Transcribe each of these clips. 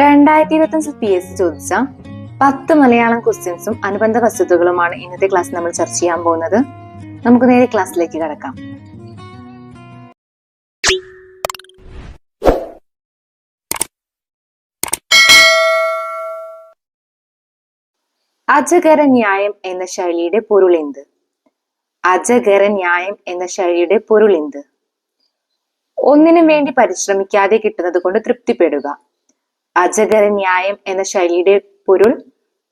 രണ്ടായിരത്തി ഇരുപത്തഞ്ച് P S C ചോദിച്ച പത്ത് മലയാളം ക്വസ്റ്റ്യൻസും അനുബന്ധ വസ്തുതകളുമാണ് ഇന്നത്തെ ക്ലാസ് നമ്മൾ ചർച്ച ചെയ്യാൻ പോകുന്നത്. നമുക്ക് നേരെ ക്ലാസ്സിലേക്ക് കടക്കാം. അജഗര ന്യായം എന്ന ശൈലിയുടെ പൊരുൾ എന്ത്? അജകര ന്യായം എന്ന ശൈലിയുടെ പൊരുൾ എന്ത്? ഒന്നിനും വേണ്ടി പരിശ്രമിക്കാതെ കിട്ടുന്നത് കൊണ്ട് തൃപ്തിപ്പെടുക. അജകര ന്യായം എന്ന ശൈലിയുടെ പൊരുൾ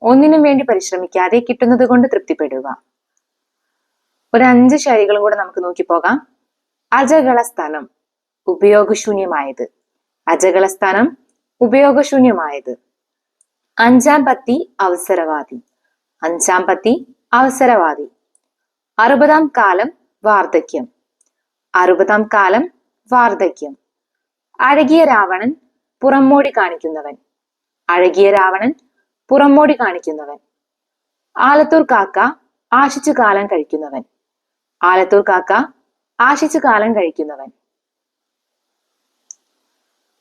ഒന്നിനും വേണ്ടി പരിശ്രമിക്കാതെ കിട്ടുന്നത് കൊണ്ട് തൃപ്തിപ്പെടുക. ഒരു അഞ്ച് ശൈലികളും കൂടെ നമുക്ക് നോക്കി പോകാം. അജകള സ്ഥാനം ഉപയോഗശൂന്യമായത്. അജകള സ്ഥാനം ഉപയോഗശൂന്യമായത്. അഞ്ചാം പത്തി അവസരവാദി. അഞ്ചാം പത്തി അവസരവാദി. അറുപതാം കാലം വാർദ്ധക്യം. അറുപതാം കാലം വാർദ്ധക്യം. അഴകിയ രാവണൻ പുറമോടി കാണിക്കുന്നവൻ. അഴകിയ രാവണൻ പുറമോടി കാണിക്കുന്നവൻ. ആലത്തൂർ കാക്ക ആശിച്ചു കാലം കഴിക്കുന്നവൻ. ആലത്തൂർ കാക്ക ആശിച്ചു കാലം കഴിക്കുന്നവൻ.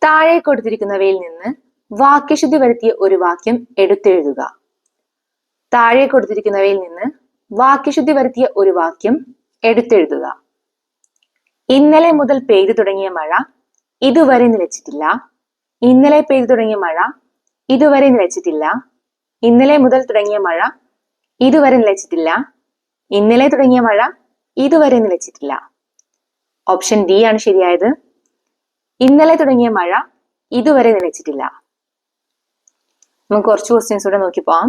താഴെ കൊടുത്തിരിക്കുന്നവയിൽ നിന്ന് വാക്യശുദ്ധി വരുത്തിയ ഒരു വാക്യം എടുത്തെഴുതുക. താഴെ കൊടുത്തിരിക്കുന്നവയിൽ നിന്ന് വാക്യശുദ്ധി വരുത്തിയ ഒരു വാക്യം എടുത്തെഴുതുക. ഇന്നലെ മുതൽ പെയ്തു തുടങ്ങിയ മഴ ഇതുവരെ നിലച്ചിട്ടില്ല. ഇന്നലെ പെയ്തു തുടങ്ങിയ മഴ ഇതുവരെ നിലച്ചിട്ടില്ല. ഇന്നലെ മുതൽ തുടങ്ങിയ മഴ ഇതുവരെ നിലച്ചിട്ടില്ല. ഇന്നലെ തുടങ്ങിയ മഴ ഇതുവരെ നിലച്ചിട്ടില്ല. ഓപ്ഷൻ ഡി ആണ് ശരിയായത്. ഇന്നലെ തുടങ്ങിയ മഴ ഇതുവരെ നിലച്ചിട്ടില്ല. നമുക്ക് കുറച്ച് ക്വസ്റ്റ്യൻസ് കൂടെ നോക്കി പോവാം.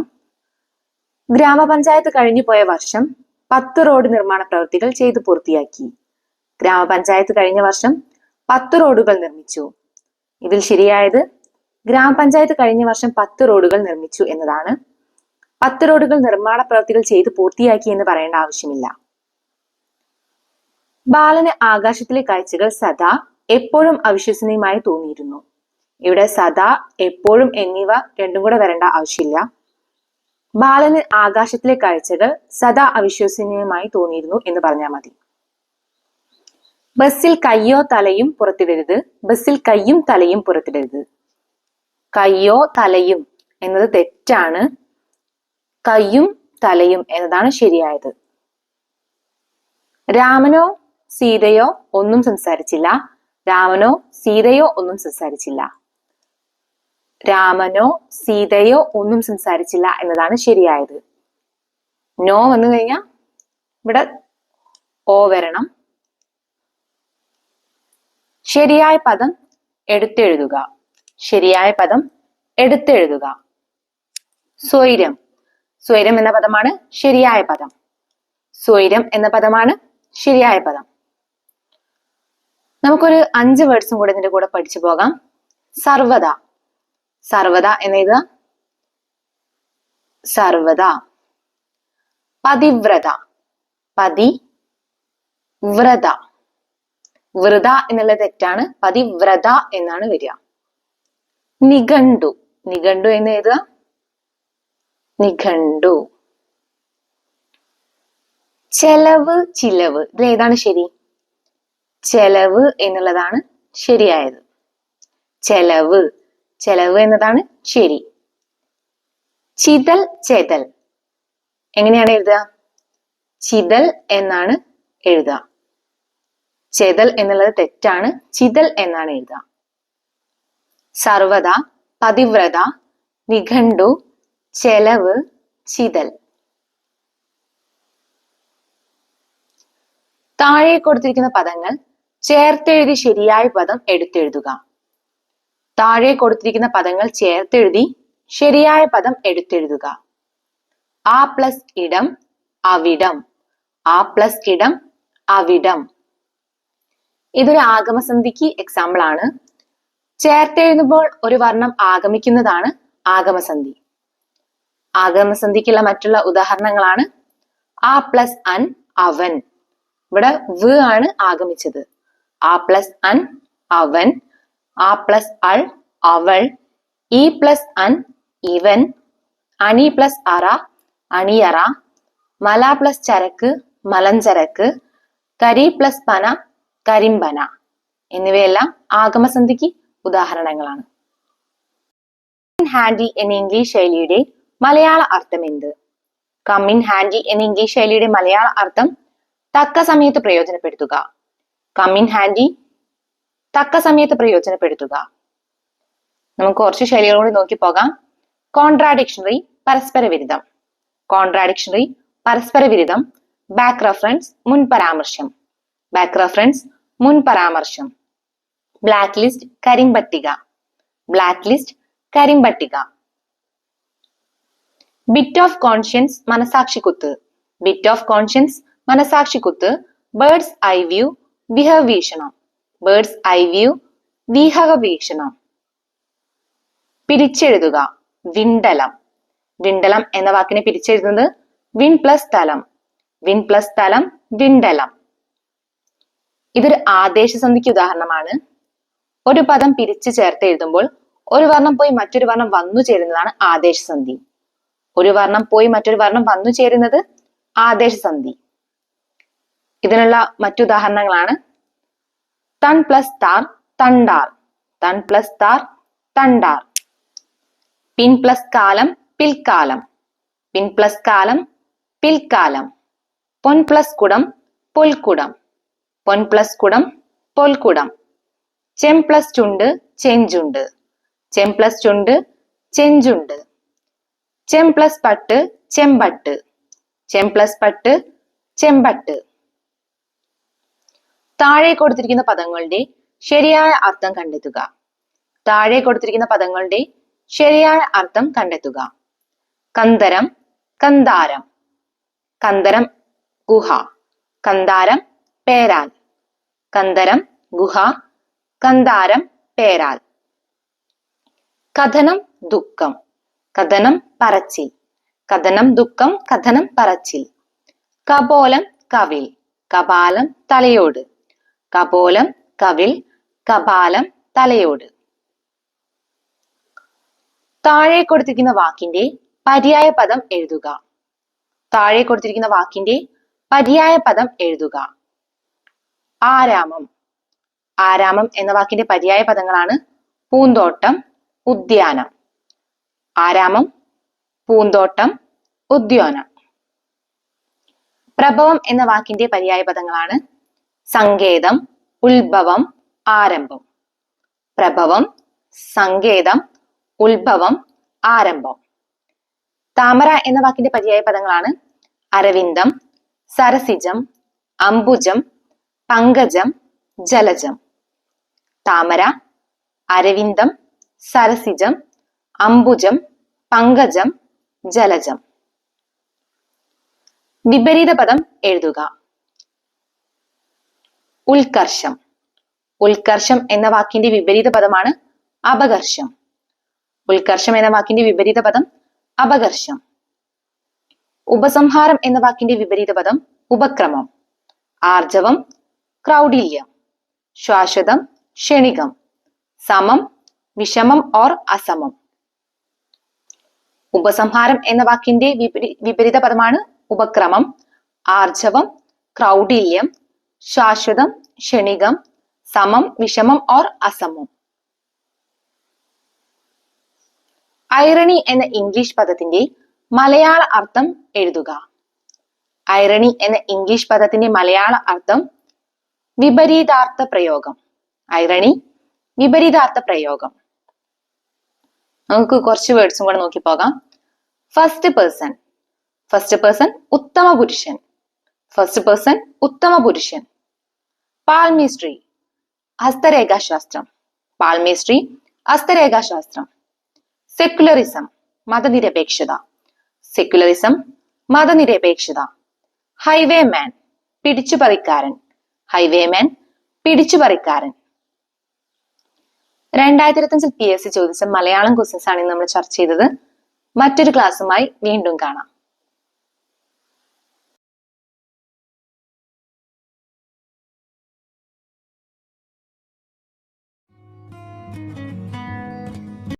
ഗ്രാമപഞ്ചായത്ത് കഴിഞ്ഞു പോയ വർഷം പത്ത് റോഡ് നിർമ്മാണ പ്രവൃത്തികൾ ചെയ്തു പൂർത്തിയാക്കി. ഗ്രാമപഞ്ചായത്ത് കഴിഞ്ഞ വർഷം പത്ത് റോഡുകൾ നിർമ്മിച്ചു. ഇതിൽ ശരിയായത് ഗ്രാമപഞ്ചായത്ത് കഴിഞ്ഞ വർഷം പത്ത് റോഡുകൾ നിർമ്മിച്ചു എന്നതാണ്. പത്ത് റോഡുകൾ നിർമ്മാണ പ്രവൃത്തികൾ ചെയ്ത് പൂർത്തിയാക്കി എന്ന് പറയേണ്ട ആവശ്യമില്ല. ബാലന് ആകാശത്തിലെ കാഴ്ചകൾ സദാ എപ്പോഴും അവിശ്വസനീയമായി തോന്നിയിരുന്നു. ഇവിടെ സദാ എപ്പോഴും എന്നിവ രണ്ടും കൂടെ വരേണ്ട ആവശ്യമില്ല. ബാലന് ആകാശത്തിലെ കാഴ്ചകൾ സദാ അവിശ്വസനീയമായി തോന്നിയിരുന്നു എന്ന് പറഞ്ഞാൽ മതി. ബസ്സിൽ കയ്യോ തലയും പുറത്തിടരുത്. ബസ്സിൽ കയ്യും തലയും പുറത്തിടരുത്. കയ്യോ തലയും എന്നത് തെറ്റാണ്. കയ്യും തലയും എന്നതാണ് ശരിയായത്. രാമനോ സീതയോ ഒന്നും സംസാരിച്ചില്ല. രാമനോ സീതയോ ഒന്നും സംസാരിച്ചില്ല. രാമനോ സീതയോ ഒന്നും സംസാരിച്ചില്ല എന്നതാണ് ശരിയായത്. നോ വന്നു കഴിഞ്ഞാൽ ഇവിടെ ഓ വരണം. ശരിയായ പദം എടുത്തെഴുതുക. ശരിയായ പദം എടുത്തെഴുതുക. സ്വൈരം. സ്വൈരം എന്ന പദമാണ് ശരിയായ പദം. സ്വൈരം എന്ന പദമാണ് ശരിയായ പദം. നമുക്കൊരു അഞ്ച് വേർഡ്സും കൂടെ ഇതിന്റെ കൂടെ പഠിച്ചു പോകാം. സർവത സർവത എന്നെഴുതുക സർവത പതിവ്രത. പതി വ്രത വ്രത എന്നുള്ള തെറ്റാണ്. പതിവ്രത എന്നാണ് വരിക. നിഘണ്ടു. നിഘണ്ടു എന്ന് എഴുതുക. നിഘണ്ടു. ചെലവ് ചിലവ്. ഇതിൽ ഏതാണ് ശരി? ചെലവ് എന്നുള്ളതാണ് ശരിയായത്. ചെലവ്. ചെലവ് എന്നതാണ് ശരി. ചിതൽ ചെതൽ. എങ്ങനെയാണ് എഴുതുക? ചിതൽ എന്നാണ് എഴുതുക. ചെതൽ എന്നുള്ളത് തെറ്റാണ്. ചിതൽ എന്നാണ് എഴുതുക. സർവത പതിവ്രത നിഘണ്ടു ചെലവ് ചിതൽ. താഴെ കൊടുത്തിരിക്കുന്ന പദങ്ങൾ ചേർത്തെഴുതി ശരിയായ പദം എടുത്തെഴുതുക. താഴെ കൊടുത്തിരിക്കുന്ന പദങ്ങൾ ചേർത്തെഴുതി ശരിയായ പദം എടുത്തെഴുതുക. ആ പ്ലസ് ഇടം അവിടം. ആ പ്ലസ് ഇടം അവിടം. ഇതൊരു ആഗമസന്ധിക്ക് എക്സാമ്പിൾ ആണ്. ചേർത്തെഴുതുമ്പോൾ ഒരു വർണം ആഗമിക്കുന്നതാണ് ആഗമസന്ധി. ആഗമസന്ധിക്കുള്ള മറ്റുള്ള ഉദാഹരണങ്ങളാണ് ആ പ്ലസ് അൻ അവൻ. ഇവിടെ വ് ആണ് ആഗമിച്ചത്. ആ പ്ലസ് അൻ അവൻ ആ പ്ലസ് അൾ അവൾ ഇ പ്ലസ് അൻ ഇവൻ അണി പ്ലസ് അറ അണിയറ മല പ്ലസ് ചരക്ക് മലഞ്ചരക്ക് കരി പ്ലസ് പന കരിമ്പന എന്നിവയെല്ലാം ആഗമസന്ധിക്ക് ഉദാഹരണങ്ങളാണ്. ഹാൻഡി എന്ന ഇംഗ്ലീഷ് ശൈലിയുടെ മലയാള അർത്ഥം എന്ത്? കം ഇൻ ഹാൻഡി എന്ന ഇംഗ്ലീഷ് ശൈലിയുടെ മലയാള അർത്ഥം തക്ക സമയത്ത് പ്രയോജനപ്പെടുത്തുക. കം ഇൻ ഹാൻഡി തക്ക സമയത്ത് പ്രയോജനപ്പെടുത്തുക. നമുക്ക് കുറച്ച് ശൈലികൾ കൂടി നോക്കി പോകാം. കോൺട്രാഡിക്ഷണറി പരസ്പര വിരുദ്ധം കോൺട്രാഡിക്ഷണറി പരസ്പര വിരുദ്ധം ബാക്ക് റെഫറൻസ് മുൻ പരാമർശം ബാക്ക് റെഫറൻസ് മുൻ പരാമർശം. ബ്ലാക്ക് ലിസ്റ്റ് കരിമ്പട്ടിക. ബ്ലാക്ക് ലിസ്റ്റ് കരിമ്പട്ടിക. ബിറ്റ് ഓഫ് കോൺഷ്യൻസ് മനസാക്ഷിക്കുത്ത് ബിറ്റ് ഓഫ് കോൺഷ്യൻസ് മനസാക്ഷിക്കുത്ത് ബേർഡ്സ് ഐ വ്യൂ വിഹ വീക്ഷണം ബേർഡ്സ് ഐ വ്യൂ വിഹക വീക്ഷണം പിരിച്ചെഴുതുക. വിണ്ടലം. വിണ്ടലം എന്ന വാക്കിനെ പിരിച്ചെഴുതുന്നത് വിൺ പ്ലസ് തലം. വിൺ പ്ലസ് തലം വിണ്ടലം. ഇതൊരു ആദേശസന്ധിക്ക് ഉദാഹരണമാണ്. ഒരു പദം പിരിച്ചു ചേർത്ത് എഴുതുമ്പോൾ ഒരു വർണം പോയി മറ്റൊരു വർണം വന്നു ചേരുന്നതാണ് ആദേശസന്ധി ഒരു വർണം പോയി മറ്റൊരു വർണം വന്നു ചേരുന്നത് ആദേശസന്ധി ഇതിനുള്ള മറ്റുദാഹരണങ്ങളാണ് തൺ പ്ലസ് താർ തണ്ടാർ. തൺ പ്ലസ് താർ തണ്ടാർ. പിൻ പ്ലസ് കാലം പിൽക്കാലം പിൻ പ്ലസ് കാലം പിൽക്കാലം പൊൻ പ്ലസ് കുടം പൊൽക്കുടം പൊൻ പ്ലസ് കുടം പൊൽക്കുടം ചെം പ്ലസ് ചുണ്ട് ചെഞ്ചുണ്ട് ചെം പ്ലസ് ചുണ്ട് ചെഞ്ചുണ്ട് ചെം പ്ലസ് പട്ട് ചെമ്പട്ട് ചെം പ്ലസ് പട്ട് ചെമ്പട്ട് താഴെ കൊടുത്തിരിക്കുന്ന പദങ്ങളുടെ ശരിയായ അർത്ഥം കണ്ടെത്തുക. താഴെ കൊടുത്തിരിക്കുന്ന പദങ്ങളുടെ ശരിയായ അർത്ഥം കണ്ടെത്തുക. കന്തരം കന്താരം. കന്തരം ഗുഹ. കന്താരം പേരാൽ. കന്ദരം ഗുഹ കന്താരം പേരാൽ. കഥനം ദുഃഖം. കഥനം പറച്ചിൽ. കഥനം ദുഃഖം കഥനം പറച്ചിൽ. കപോലം കവിൽ. കപാലം തലയോട്. കപോലം കവിൽ. കപാലം തലയോട്. താഴെ കൊടുത്തിരിക്കുന്ന വാക്കിന്റെ പര്യായ പദം എഴുതുക. താഴെ കൊടുത്തിരിക്കുന്ന വാക്കിന്റെ പര്യായ പദം എഴുതുക. ആരാമം. ആരാമം എന്ന വാക്കിന്റെ പര്യായ പദങ്ങളാണ് പൂന്തോട്ടം ഉദ്യാനം. ആരാമം പൂന്തോട്ടം ഉദ്യാനം. പ്രഭവം എന്ന വാക്കിന്റെ പര്യായ പദങ്ങളാണ് സങ്കേതം ഉത്ഭവം ആരംഭം. പ്രഭവം സങ്കേതം ഉത്ഭവം ആരംഭം. താമര എന്ന വാക്കിന്റെ പര്യായ പദങ്ങളാണ് അരവിന്ദം സരസിജം അംബുജം പങ്കജം ജലജം. താമര അരവിന്ദം സരസിജം അംബുജം പങ്കജം ജലജം. വിപരീത പദം എഴുതുക. ഉൽക്കർഷം. ഉൽക്കർഷം എന്ന വാക്കിന്റെ വിപരീത പദമാണ് അപകർഷം. ഉൽക്കർഷം എന്ന വാക്കിന്റെ വിപരീത പദം അപകർഷം. ഉപസംഹാരം എന്ന വാക്കിന്റെ വിപരീത പദം ഉപക്രമം. ആർജവം ക്രൗഡില്യം. ശ്വാശതം ക്ഷണികം. സമം വിഷമം ഓർ അസമം. ഉപസംഹാരം എന്ന വാക്കിന്റെ വിപരീ- വിപരീത പദമാണ് ഉപക്രമം. ആർജവം ക്രൗഡില്യം. ശാശ്വതം ക്ഷണികം. സമം വിഷമം ഓർ അസമം. ഐറണി എന്ന ഇംഗ്ലീഷ് പദത്തിന്റെ മലയാള അർത്ഥം എഴുതുക. ഐറണി എന്ന ഇംഗ്ലീഷ് പദത്തിന്റെ മലയാള അർത്ഥം വിപരീതാർത്ഥ പ്രയോഗം. ഐറണി വിപരീതാർത്ഥ പ്രയോഗം. നമുക്ക് കുറച്ച് വേർഡ്സും കൂടെ നോക്കി പോകാം. ഫസ്റ്റ് പേഴ്സൺ ഫസ്റ്റ് പേഴ്സൺ ഉത്തമ പുരുഷൻ. ഫസ്റ്റ് പേഴ്സൺ ഉത്തമ പുരുഷൻ. പാൽമിസ്ട്രി ഹസ്തരേഖാശാസ്ത്രം. പാൽമിസ്ട്രി ഹസ്തരേഖാശാസ്ത്രം. സെക്യുലറിസം മതനിരപേക്ഷത. സെക്യുലറിസം മതനിരപേക്ഷത. ഹൈവേ മാൻ പിടിച്ചുപറിക്കാരൻ. ഹൈവേ മാൻ പിടിച്ചുപറിക്കാരൻ രണ്ടായിരത്തി ഇരുപത്തഞ്ചിൽ പി എസ് സി ചോദിച്ച മലയാളം ക്വസ്റ്റ്യൻസ് ആണ് നമ്മൾ ചർച്ച ചെയ്തത്. മറ്റൊരു ക്ലാസ്സുമായി വീണ്ടും കാണാം.